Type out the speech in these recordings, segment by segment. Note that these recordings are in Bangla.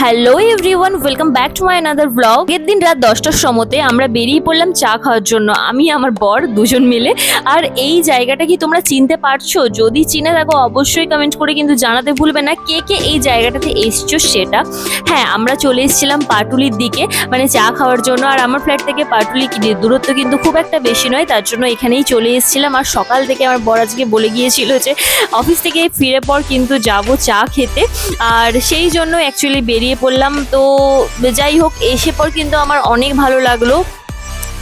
Hello everyone welcome back to my another blog এর দিন রাত দশটার সময়তে আমরা বেরিয়ে পড়লাম চা খাওয়ার জন্য। আমি, আমার বর দুজন মিলে। আর এই জায়গাটা কি তোমরা চিনতে পারছ? যদি চিনে থাকো, অবশ্যই কমেন্ট করে কিন্তু জানাতে ভুলবে না কে কে এই জায়গাটাতে এসছো সেটা। হ্যাঁ আমরা চলে এসেছিলাম পাটুলির দিকে মানে চা খাওয়ার জন্য। আর আমার ফ্ল্যাট থেকে পাটুলি দূরত্ব কিন্তু খুব একটা বেশি নয়, তার জন্য এখানেই চলে এসেছিলাম। আর সকাল থেকে আমার বর আজকে বলে গিয়েছিল যে, অফিস থেকে ফিরে পর কিন্তু যাব চা খেতে। আর সেই জন্য অ্যাকচুয়ালি বেরিয়ে পড়লাম। তো যাই হোক এসে পর কিন্তু আমার অনেক ভালো লাগল।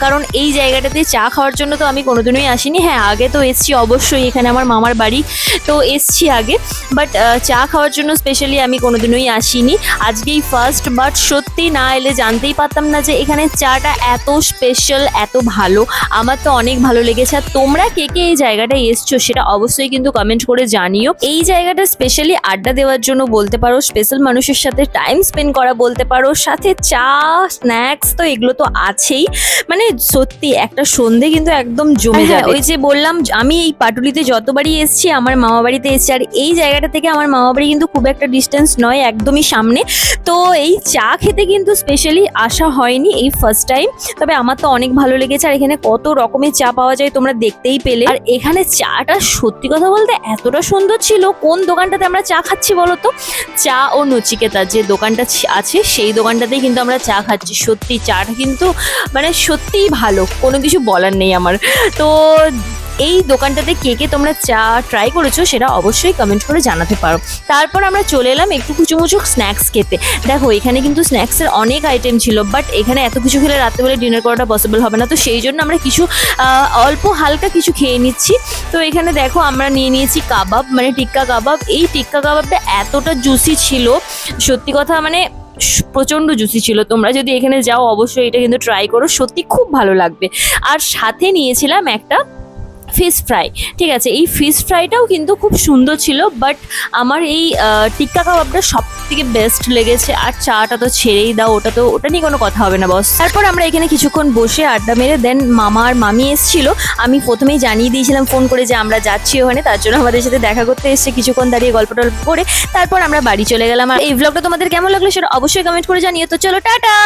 কারণ এই জায়গাটাতে চা খাওয়ার জন্য তো আমি কোনোদিনই আসিনি। হ্যাঁ আগে তো এসছি অবশ্যই, এখানে আমার মামার বাড়ি। তো এসছি আগে। বাট চা খাওয়ার জন্য স্পেশালি আমি কোনোদিনই আসিনি। আজকেই ফার্স্ট বাট সত্যি না এলে জানতেই পারতাম না যে এখানে চাটা এত স্পেশাল এত ভালো। আমার তো অনেক ভালো লেগেছে। আর তোমরা কে কে এই জায়গাটায় এসছো সেটা অবশ্যই কিন্তু কমেন্ট করে জানিও। এই জায়গাটা স্পেশালি আড্ডা দেওয়ার জন্য বলতে পারো স্পেশাল মানুষের সাথে টাইম স্পেন্ড করা বলতে পারো, সাথে চা স্ন্যাক্স তো এগুলো তো আছেই। মানে সত্যি একটা সন্ধে কিন্তু একদম জমে হ্যাঁ, যায় ওই যে বললাম আমি এই পাটুলিতে যতবারই এসেছি আমার মামা বাড়িতে এসেছি আর এই জায়গাটা থেকে আমার মামা বাড়ি কিন্তু খুব একটা ডিস্টেন্স নয় একদমই সামনে। তো এই চা খেতে কিন্তু স্পেশালি আসা হয়নি এই ফার্স্ট টাইম তবে আমার তো অনেক ভালো লেগেছে আর এখানে কত রকমের চা পাওয়া যায় তোমরা দেখতেই পেলে। আর এখানে চাটা সত্যি কথা বলতে এতটা সুন্দর ছিল কোন দোকানটাতে আমরা চা খাচ্ছি বলো তো? চা ও নচিকেতা যে দোকানটা আছে সেই দোকানটাতেই কিন্তু আমরা চা খাচ্ছি। সত্যি চাটা কিন্তু মানে সত্যিই ভালো, কোনো কিছু বলার নেই আমার। তো এই দোকানটাতে কে কে তোমরা চা ট্রাই করেছ সেটা অবশ্যই কমেন্ট করে জানাতে পারো। তারপর আমরা চলে এলাম একটু কুচুমুচু স্ন্যাক্স খেতে। দেখো, এখানে কিন্তু স্ন্যাক্সের অনেক আইটেম ছিল বাট এখানে এত কিছু খেলে রাত্রেবেলা ডিনার করাটা পসিবল হবে না। তো সেই জন্য আমরা কিছু অল্প হালকা কিছু খেয়ে নিচ্ছি। তো এখানে দেখো, আমরা নিয়ে নিয়েছি কাবাব মানে টিক্কা কাবাব। এই টিক্কা কাবাবটা এতটা জুসি ছিল, সত্যি কথা মানে প্রচণ্ড জুসি ছিল। তোমরা যদি এখানে যাও, অবশ্যই এটা কিন্তু ট্রাই করো। সত্যি খুব ভালো লাগবে। আর সাথে নিয়েছিলাম একটা ফিশ ফ্রাই ঠিক আছে, এই ফিশ ফ্রাইটাও কিন্তু খুব সুন্দর ছিল বাট আমার এই টিক্কা কাবাবটা সব থেকে বেস্ট লেগেছে, আর চাটা তো ছেড়েই দাও, ওটা তো, ওটা নিয়ে কোনো কথা হবে না বস তারপর আমরা এখানে কিছুক্ষণ বসে আড্ডা মেরে দেন মামা আর মামি এসেছিল, আমি প্রথমেই জানিয়ে দিয়েছিলাম ফোন করে যে আমরা যাচ্ছি ওখানে, তার জন্য আমাদের সাথে দেখা করতে এসেছে, কিছুক্ষণ দাঁড়িয়ে গল্প টল্প করে, তারপর আমরা বাড়ি চলে গেলাম। আর এই ব্লগটা তোমাদের কেমন লাগল সেটা অবশ্যই কমেন্ট করে জানিয়ে তো চলো, টাটা!